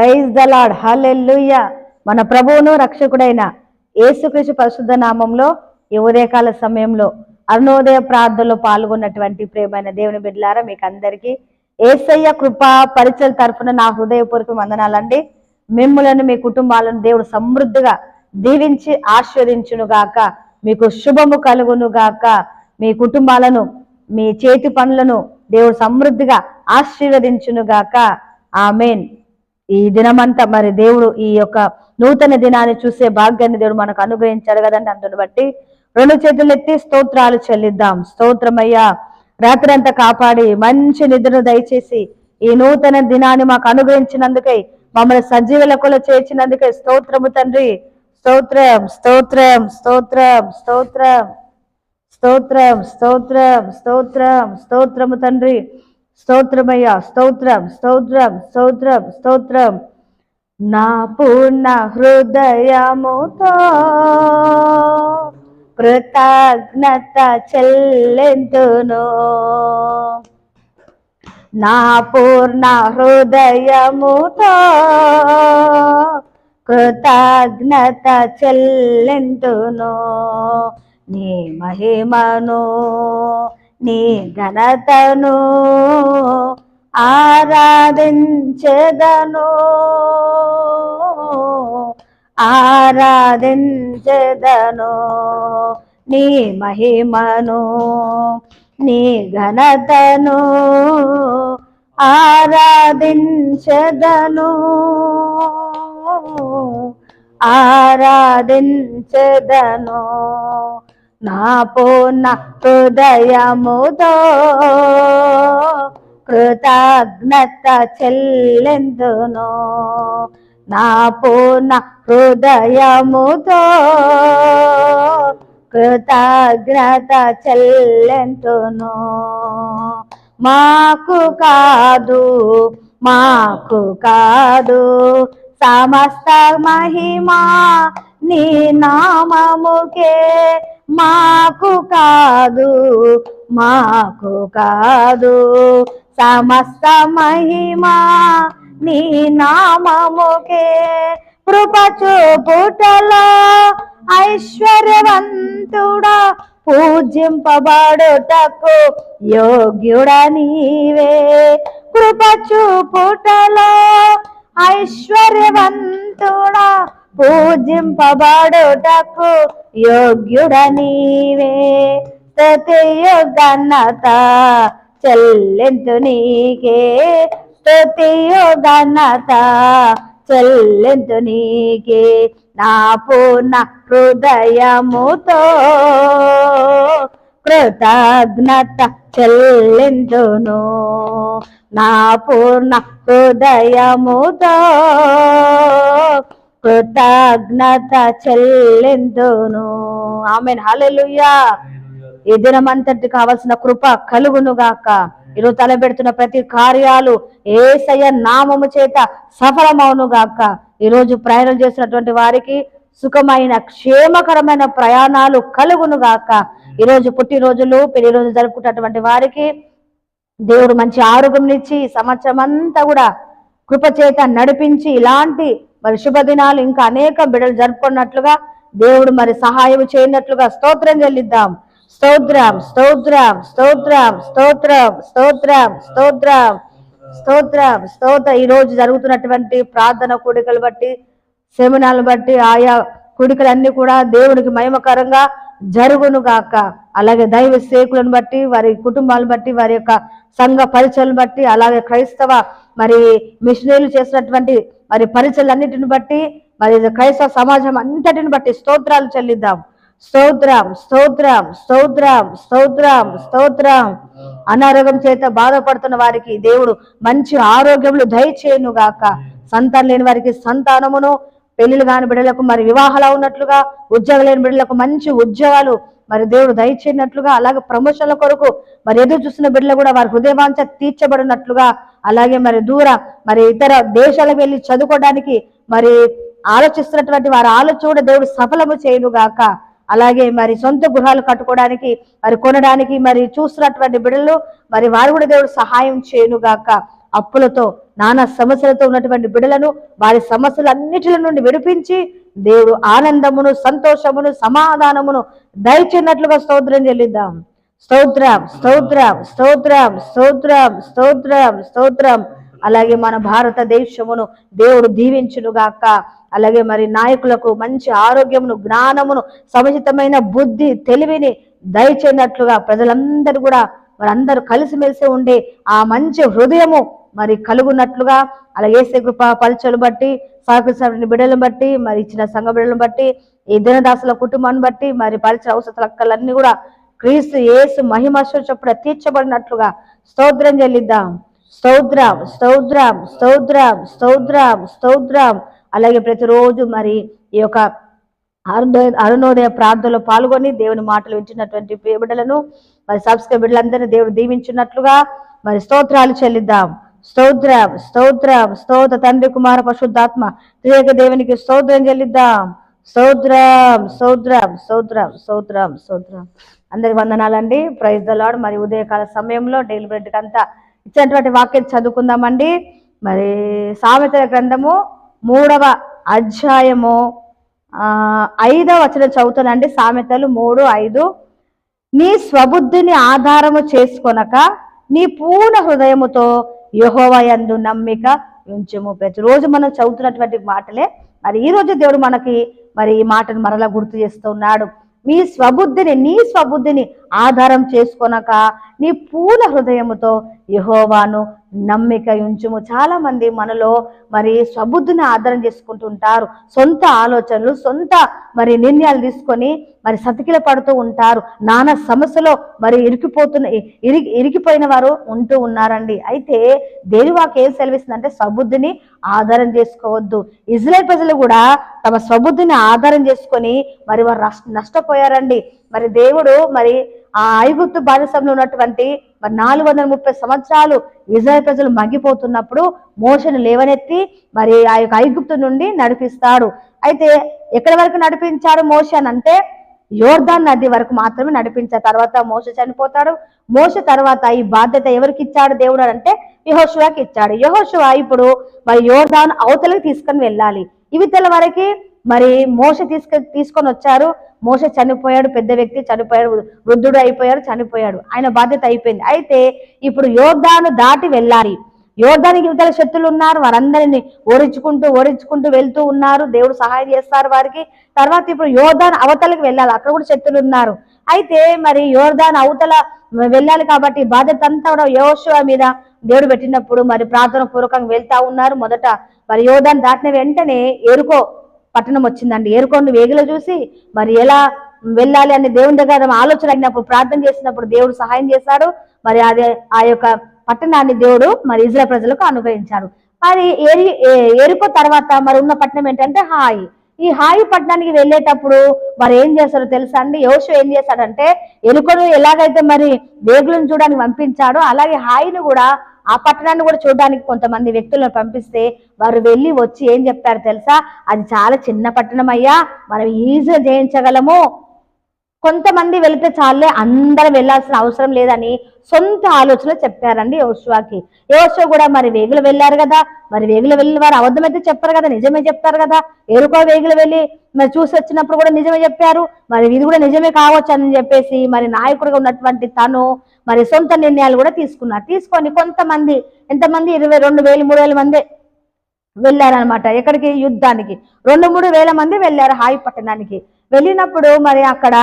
Praise the lord మన ప్రభువును రక్షకుడైన యేసుక్రీస్తు పరిశుద్ధ నామంలో ఈ ఉదయకాల సమయంలో అరుణోదయ ప్రార్థనలో పాల్గొన్నటువంటి ప్రేమైన దేవుని బిడ్డలారా మీకు అందరికీ ఏసయ్య కృపా పరిచయ తరఫున నా హృదయపూర్వక వందనాలండి. మిమ్ములను మీ కుటుంబాలను దేవుడు సమృద్ధిగా దీవించి ఆశీర్వదించును గాక మీకు శుభము కలుగును గాక మీ కుటుంబాలను మీ చేతి పనులను దేవుడు సమృద్ధిగా ఆశీర్వదించును గాక ఆమెన్. ఈ దినమంతా మరి దేవుడు ఈ యొక్క నూతన దినాన్ని చూసే భాగ్యాన్ని దేవుడు మనకు అనుగ్రహించాడు కదండి అందుని బట్టి. రెండు చేతులు ఎత్తి స్తోత్రాలు చెల్లిద్దాం. స్తోత్రమయ్యా రాత్రంతా కాపాడి మంచి నిద్రను దయచేసి ఈ నూతన దినాన్ని మాకు అనుగ్రహించినందుకై మమ్మల్ని సజీవులకులో చేర్చినందుకై స్తోత్రము తండ్రి. స్తోత్రం స్తోత్రం స్తోత్రం స్తోత్రం స్తోత్రం స్తోత్రం స్తోత్రం స్తోత్రము తండ్రి. స్తోత్రమయ్యా స్తోత్రం స్తోత్రం స్తోత్రం స్తోత్రం. నా పూర్ణ హృదయముతో కృతజ్ఞత చెల్లెంతును. నా పూర్ణ హృదయముతో కృతజ్ఞత చెల్లెంతును. నీ మహిమను నీ ఘనతను ఆరాధించెదను. ఆరాధించెదను నీ మహిమను నీ ఘనతను ఆరాధించెదను. ఆరాధించెదను. నా పూర్ణ హృదయముతో కృతజ్ఞత చెల్లెందును. నా పూర్ణ హృదయముతో కృతజ్ఞత చెల్లెందును. మాకు కాదు మాకు కాదు సమస్త మహిమా నీ నామముకే మాకు కాదు మాకు కాదు. సమస్త మహిమా నీ నామముకే. కృప చూపుటలో ఐశ్వర్యవంతుడా పూజింపబడుటకు యోగ్యుడ నీవే. కృప చూపుటలో ఐశ్వర్యవంతుడా పూజింపబడుటకు యోగ్యుడ నీవే స్తుతియు ఘనత చెల్లెంతు నీకే. స్తుతియు చెల్లింతు చెల్లెంతు నీకే నా పూర్ణ హృదయముతో కృతజ్ఞత చెల్లిందును. నా పూర్ణ హృదయముతో కృతజ్ఞత చెల్లెందును. ఆమె హలలుయా ఈ దినమంతటి కావలసిన కృప కలుగును గాక. ఈరోజు తలబెడుతున్న ప్రతి కార్యాలు ఏసయ్య నామము చేత సఫలమవును గాక. ఈరోజు ప్రయాణం చేసినటువంటి వారికి సుఖమైన క్షేమకరమైన ప్రయాణాలు కలుగును గాక. ఈరోజు పుట్టినరోజులు పెళ్ళి రోజు జరుపుకున్నటువంటి వారికి దేవుడు మంచి ఆరోగ్యం ఇచ్చి సంవత్సరం అంతా కూడా కృప చేత నడిపించి ఇలాంటి మరి శుభదినాలు ఇంకా అనేక బిడలు జరుపుకున్నట్లుగా దేవుడు మరి సహాయం చేయనట్లుగా స్తోత్రం చెల్లిద్దాం. స్తోత్రం స్తోత్రం స్తోత్రం స్తోత్రం స్తోత్రం స్తోత్రం స్తోత్రం స్తోత్ర. ఈ రోజు జరుగుతున్నటువంటి ప్రార్థన కూడికలు బట్టి సెమినాలు బట్టి ఆయా కూడికలన్నీ కూడా దేవునికి మహిమకరంగా జరుగును గాక. అలాగే దైవ సేకులను బట్టి వారి కుటుంబాలను బట్టి వారి యొక్క సంఘ పరిచయలను బట్టి అలాగే క్రైస్తవ మరి మిషనరీలు చేసినటువంటి మరి పరిచయలన్నిటిని బట్టి మరి క్రైస్తవ సమాజం అంతటిని బట్టి స్తోత్రాలు చెల్లిద్దాం. స్తోత్రం స్తోత్రం స్తోత్రం స్తోత్రం స్తోత్రం. అనారోగ్యం చేత బాధపడుతున్న వారికి దేవుడు మంచి ఆరోగ్యములు దయచేయను గాక సంతానం లేని వారికి సంతానమును పెళ్ళిలు కాని బిడ్డలకు మరి వివాహాలు ఉన్నట్లుగా ఉద్యోగం లేని బిడ్డలకు మంచి ఉద్యోగాలు మరి దేవుడు దయచేయనట్లుగా అలాగే ప్రమోషన్ల కొరకు మరి ఎదురు చూస్తున్న బిడ్డలు కూడా వారి హృదయవాంఛ తీర్చబడినట్లుగా అలాగే మరి దూర మరి ఇతర దేశాలకు వెళ్ళి చదువుకోవడానికి మరి ఆలోచిస్తున్నటువంటి వారి ఆలోచన కూడా దేవుడు సఫలము చేయను గాక అలాగే మరి సొంత గృహాలు కట్టుకోవడానికి మరి కొనడానికి మరి చూస్తున్నటువంటి బిడ్డలు మరి వారు కూడా దేవుడు సహాయం చేయను గాక అప్పులతో నానా సమస్యలతో ఉన్నటువంటి బిడలను వారి సమస్యలన్నిటిల నుండి విడిపించి దేవుడు ఆనందమును సంతోషమును సమాధానమును దయచేనట్లుగా స్తోత్రం చెల్లిద్దాం. స్తోత్రం స్తోత్రం స్తోత్రం స్తోత్రం స్తోత్రం స్తోత్రం. అలాగే మన భారతదేశమును దేవుడు దీవించునుగాక అలాగే మరి నాయకులకు మంచి ఆరోగ్యమును జ్ఞానమును సముచితమైన బుద్ధి తెలివిని దయచేనట్లుగా ప్రజలందరూ కూడా వారందరూ కలిసిమెలిసి ఉండే ఆ మంచి హృదయము మరి కలుగున్నట్లుగా అలా ఏసే కృప పలుచలు బట్టి సహకరించిన బిడ్డలను బట్టి మరి ఇచ్చిన సంఘ బిడ్డలను బట్టి ఈ దినదాసుల కుటుంబాన్ని బట్టి మరి పరిచయ అవసరాల అక్కలన్నీ కూడా క్రీస్తు ఏసు మహిమశ్వ చొప్పున తీర్చబడినట్లుగా స్తోత్రం చెల్లిద్దాం. స్తోత్రం స్తోత్రం స్తోత్రం స్తోత్రం స్తోత్రం. అలాగే ప్రతిరోజు మరి ఈ యొక్క అరుణోదయ అరుణోదయ ప్రార్థనలో పాల్గొని దేవుని మాటలు వింటున్నటువంటి బిడ్డలను మరి సబ్స్క్రైబ్ బిడ్డలందరినీ దేవుడు దీవించున్నట్లుగా మరి స్తోత్రాలు చెల్లిద్దాం. స్తోత్ర స్తోత్ర స్తోత్ర తండ్రి కుమార పశుద్ధాత్మ త్రియేక దేవునికి స్తోత్రం చెల్లిద్దాం. స్తోత్రం స్తోత్రం స్తోత్రం స్తోత్రం స్తోత్రం. అందరికి వందనాలండి. ప్రైజ్ ద లాడ్ మరి ఉదయకాల సమయంలో డైలీ బ్రెడ్కి అంతా ఇచ్చినటువంటి వాక్యం చదువుకుందామండి. మరి సామెతల గ్రంథము మూడవ అధ్యాయము ఐదవ వచనం చదువుతానండి. సామెతలు మూడు ఐదు. నీ స్వబుద్ధిని ఆధారము చేసుకొనక నీ పూర్ణ హృదయముతో యహోవయందు నమ్మిక ఉంచము. ప్రతిరోజు మనం చదువుతున్నటువంటి మాటలే. మరి ఈ రోజు దేవుడు మనకి మరి ఈ మాటను మరలా గుర్తు చేస్తున్నాడు. మీ స్వబుద్ధిని నీ స్వబుద్ధిని ఆధారం చేసుకొనక నీ పూల హృదయముతో యహోవాను నమ్మిక ఉంచుము. చాలా మంది మనలో మరి స్వబుద్ధిని ఆధారం చేసుకుంటూ ఉంటారు సొంత ఆలోచనలు సొంత మరి నిర్ణయాలు తీసుకొని మరి సతికిల పడుతూ ఉంటారు. నానా సమస్యలో మరి ఇరికిపోతున్న ఇరికి ఇరికిపోయిన వారు ఉంటూ ఉన్నారండి. అయితే దేని వాకి ఏం సెలవిస్తుందంటే స్వబుద్ధిని ఆధారం చేసుకోవద్దు. ఇజ్రాయల్ ప్రజలు కూడా తమ స్వబుద్ధిని ఆధారం చేసుకొని మరి వారు నష్ట- నష్టపోయారండి. మరి దేవుడు మరి ఆ ఐగుప్తు బానిసంలో ఉన్నటువంటి మరి నాలుగు వందల ముప్పై సంవత్సరాలు ఇజ్రాయల్ ప్రజలు మగ్గిపోతున్నప్పుడు మోషను లేవనెత్తి మరి ఆ యొక్క ఐగుప్తు నుండి నడిపిస్తాడు. అయితే ఎక్కడి వరకు నడిపించాడు మోషన్ అంటే యోర్దాన్ నది వరకు మాత్రమే నడిపించారు తర్వాత మోస చనిపోతాడు. మోస తర్వాత ఈ బాధ్యత ఎవరికి ఇచ్చాడు దేవుడు అంటే యహోశివాకి ఇచ్చాడు. యహోశువ ఇప్పుడు మరి యోర్దాన్ అవతలకి తీసుకొని వెళ్ళాలి. ఇవి వరకు మరి మోస తీసుక తీసుకొని వచ్చారు. మోస చనిపోయాడు పెద్ద వ్యక్తి చనిపోయాడు వృద్ధుడు అయిపోయాడు చనిపోయాడు. ఆయన బాధ్యత అయిపోయింది. అయితే ఇప్పుడు యోర్దాను దాటి వెళ్ళాలి. యోర్దానికి ఇవతల శక్తులు ఉన్నారు. వారందరిని ఓడించుకుంటూ ఓడించుకుంటూ వెళ్తూ ఉన్నారు. దేవుడు సహాయం చేస్తారు వారికి. తర్వాత ఇప్పుడు యోర్దాన్ అవతలకి వెళ్ళాలి. అక్కడ కూడా శక్తులు ఉన్నారు. అయితే మరి యోర్దాన్ అవతల వెళ్ళాలి కాబట్టి బాధ్యత అంతా కూడా యోశువ మీద దేవుడు పెట్టినప్పుడు మరి ప్రార్థన పూర్వకంగా వెళ్తా ఉన్నారు. మొదట మరి యోర్దాన్ దాటిన వెంటనే ఎరుకో పట్టణం వచ్చిందండి. ఏరుకోండి వేగులో చూసి మరి ఎలా వెళ్ళాలి అని దేవుని దగ్గర ఆలోచన అయినప్పుడు ప్రార్థన చేసినప్పుడు దేవుడు సహాయం చేశాడు. మరి అదే ఆ యొక్క పట్టణాన్ని దేవుడు మరి ఇజ్రాయల్ ప్రజలకు అనుగ్రహించాడు. మరి ఏరి ఏరుకో తర్వాత మరి ఉన్న పట్టణం ఏంటంటే హాయి. ఈ హాయి పట్టణానికి వెళ్ళేటప్పుడు వారు ఏం చేస్తారో తెలుసా అండి? యోషు ఏం చేశాడంటే ఎరుకను ఎలాగైతే మరి వేగులను చూడడానికి పంపించాడో అలాగే హాయిని కూడా ఆ పట్టణాన్ని కూడా చూడడానికి కొంతమంది వ్యక్తులను పంపిస్తే వారు వెళ్ళి వచ్చి ఏం చెప్పారు తెలుసా? అది చాలా చిన్న పట్టణం అయ్యా. మనం ఈజీగా జయించగలము. కొంతమంది వెళితే చాలే అందరం వెళ్ళాల్సిన అవసరం లేదని సొంత ఆలోచన చెప్పారండి యోశువాకి యోశువ కూడా మరి వేగులు వెళ్ళారు కదా మరి వేగులు వెళ్ళిన వారు అబద్ధమైతే చెప్పారు కదా నిజమే చెప్తారు కదా. ఎరుకో వేగులు వెళ్ళి మరి చూసి వచ్చినప్పుడు కూడా నిజమే చెప్పారు మరి ఇది కూడా నిజమే కావచ్చు అని చెప్పేసి మరి నాయకుడిగా ఉన్నటువంటి తను మరి సొంత నిర్ణయాలు కూడా తీసుకున్నారు. తీసుకొని కొంతమంది ఎంతమంది? ఇరవై రెండు వేలు మూడు వేల మంది వెళ్ళారనమాట ఎక్కడికి? యుద్ధానికి. రెండు మూడు వేల మంది వెళ్ళారు హాయి పట్టణానికి. వెళ్ళినప్పుడు మరి అక్కడ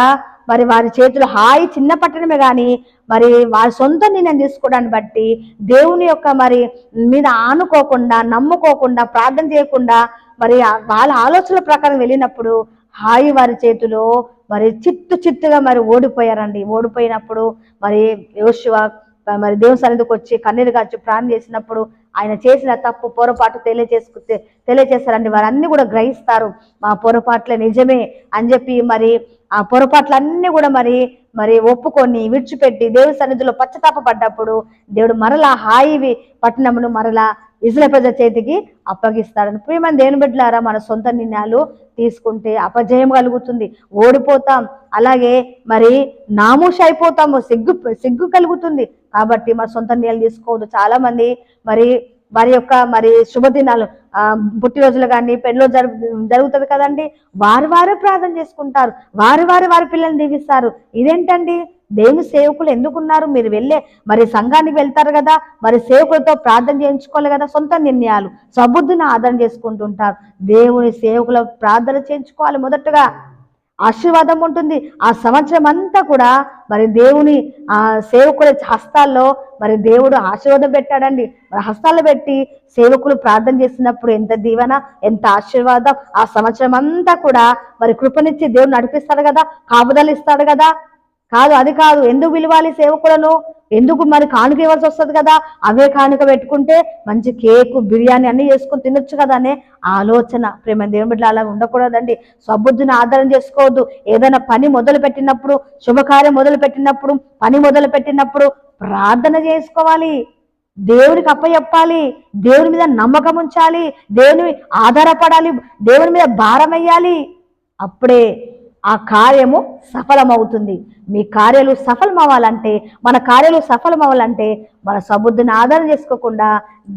మరి వారి చేతులు హాయి చిన్న పట్టణమే కానీ మరి వారి సొంత నిర్ణయం తీసుకోవడాన్ని బట్టి దేవుని యొక్క మరి మీద ఆనుకోకుండా నమ్ముకోకుండా ప్రార్థన చేయకుండా మరి వాళ్ళ ఆలోచనల ప్రకారం వెళ్ళినప్పుడు హాయి వారి చేతిలో మరి చిత్తు చిత్తుగా మరి ఓడిపోయారండి. ఓడిపోయినప్పుడు మరి యోశివ మరి దేవుని సన్నిధికి వచ్చి కన్నీరు కాచి ప్రాణం చేసినప్పుడు ఆయన చేసిన తప్పు పొరపాటు తెలియజేసుకుంటే తెలియజేస్తారండి. వారన్నీ కూడా గ్రహిస్తారు. మా పొరపాట్లే నిజమే అని చెప్పి మరి ఆ పొరపాట్లన్నీ కూడా మరి మరి ఒప్పుకొని విడిచిపెట్టి దేవుడి సన్నిధిలో పశ్చాత్తాప పడ్డప్పుడు దేవుడు మరలా హాయివి పట్టణమును మరలా ఇజ్రాయల్ ప్రజల చేతికి అప్పగిస్తాడని. ప్రియమని దేని బిడ్డలారా మన సొంత నిర్ణయాలు తీసుకుంటే అపజయం కలుగుతుంది. ఓడిపోతాం. అలాగే మరి నామూష అయిపోతాము. సిగ్గు సిగ్గు కలుగుతుంది. కాబట్టి మన సొంత నిర్ణయాలు తీసుకోవద్దు. చాలామంది మరి వారి యొక్క మరి శుభదినాలు పుట్టినరోజులు కానీ పెళ్ళిలో జరుగు జరుగుతుంది కదండి. వారు వారే ప్రార్థన చేసుకుంటారు. వారు వారు వారి పిల్లల్ని దీవిస్తారు. ఇదేంటండి? దేవుని సేవకులు ఎందుకున్నారు? మీరు వెళ్ళే మరి సంఘానికి వెళ్తారు కదా. మరి సేవకులతో ప్రార్థన చేయించుకోవాలి కదా. సొంత నిర్ణయాలు సబుద్ధిని ఆదరణ చేసుకుంటుంటారు. దేవుని సేవకుల ప్రార్థన చేయించుకోవాలి మొదటగా. ఆశీర్వాదం ఉంటుంది. ఆ సంవత్సరం అంతా కూడా మరి దేవుని ఆ సేవకుల హస్తాల్లో మరి దేవుడు ఆశీర్వాదం పెట్టాడండి. మరి హస్తాలు పెట్టి సేవకులు ప్రార్థన చేసినప్పుడు ఎంత దీవెన ఎంత ఆశీర్వాదం. ఆ సంవత్సరం అంతా కూడా మరి కృపనిచ్చి దేవుడు నడిపిస్తాడు కదా కాపుదలు ఇస్తాడు కదా. కాదు అది కాదు. ఎందుకు విలువాలి సేవకులను? ఎందుకు మరి కానుక ఇవ్వాల్సి వస్తుంది కదా? అవే కానుక పెట్టుకుంటే మంచి కేకు బిర్యానీ అన్ని చేసుకొని తినొచ్చు కదా అనే ఆలోచన. ప్రేమ దేవుని బిడ్డలు అలా ఉండకూడదండి. స్వబుద్ధిని ఆధారం చేసుకోవద్దు. ఏదైనా పని మొదలు పెట్టినప్పుడు శుభకార్యం మొదలు పెట్టినప్పుడు పని మొదలు పెట్టినప్పుడు ప్రార్థన చేసుకోవాలి. దేవునికి అప్పచెప్పాలి. దేవుని మీద నమ్మకం ఉంచాలి. దేవుని ఆధారపడాలి. దేవుని మీద భారం వేయాలి అప్పుడే ఆ కార్యము సఫలమవుతుంది. మీ కార్యాలు సఫలమవ్వాలంటే మన కార్యాలు సఫలమవ్వాలంటే మన సబుద్ధిని ఆధారం చేసుకోకుండా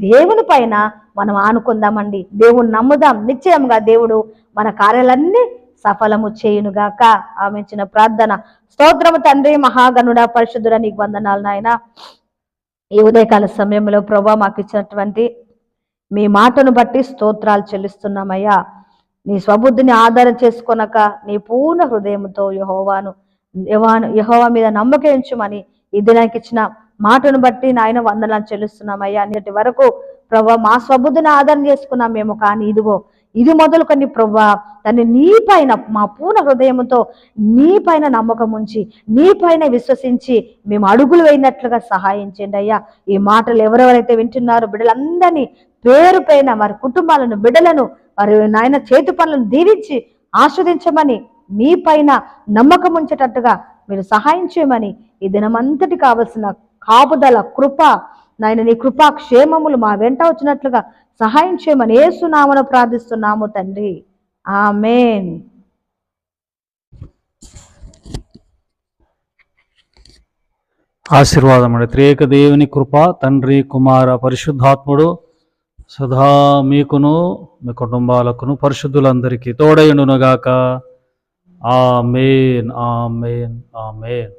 దేవుని పైన మనం ఆనుకుందామండి. దేవుని నమ్ముదాం. నిశ్చయంగా దేవుడు మన కార్యాలన్నీ సఫలము చేయునుగాక. ఆమె ఇచ్చిన ప్రార్థన. స్తోత్రము తండ్రి మహాగణుడ పరిశుద్ధుడ నీకు వందనాలు నాయన. ఈ ఉదయకాల సమయంలో ప్రభా మాకు ఇచ్చినటువంటి మీ మాటను బట్టి స్తోత్రాలు చెల్లిస్తున్నామయ్యా. నీ స్వబుద్ధిని ఆధారం చేసుకొనక నీ పూర్ణ హృదయంతో యహోవాను యహోవాను యహోవా మీద నమ్మకం ఈ దినానికి ఇచ్చిన మాటను బట్టి నాయన వందనాలు చెల్లిస్తున్నామయ్యా నేటి వరకు ప్రభా మా స్వబుద్ధిని ఆధారం చేసుకున్నాం మేము కానీ ఇదిగో ఇది మొదలుకొని ప్రభా దాన్ని నీ పైన మా పూర్ణ హృదయంతో నీ పైన నమ్మకం ఉంచి నీ పైన విశ్వసించి మేము అడుగులు వేయినట్లుగా సహాయం చేయండి అయ్యా. ఈ మాటలు ఎవరెవరైతే వింటున్నారో బిడ్డలందరినీ పేరు పైన వారి కుటుంబాలను బిడ్డలను వారి నాయన చేతి పనులను దీవించి ఆస్వాదించమని మీ పైన నమ్మకం ఉంచేటట్టుగా మీరు సహాయం చేయమని ఈ దినమంతటి కావలసిన కాపుదల కృప నాయన నీ కృపా క్షేమములు మా వెంట వచ్చినట్లుగా సహాయం చేయమని ఏసునామను ప్రార్థిస్తున్నాము తండ్రి. ఆమెన్. ఆశీర్వాదం అండి త్రియేక దేవుని కృప తండ్రి కుమార పరిశుద్ధాత్ముడు సదా మీకును మీ కుటుంబాలకును పరిశుద్ధులందరికీ తోడైండునుగాక మేన్ ఆ మేన్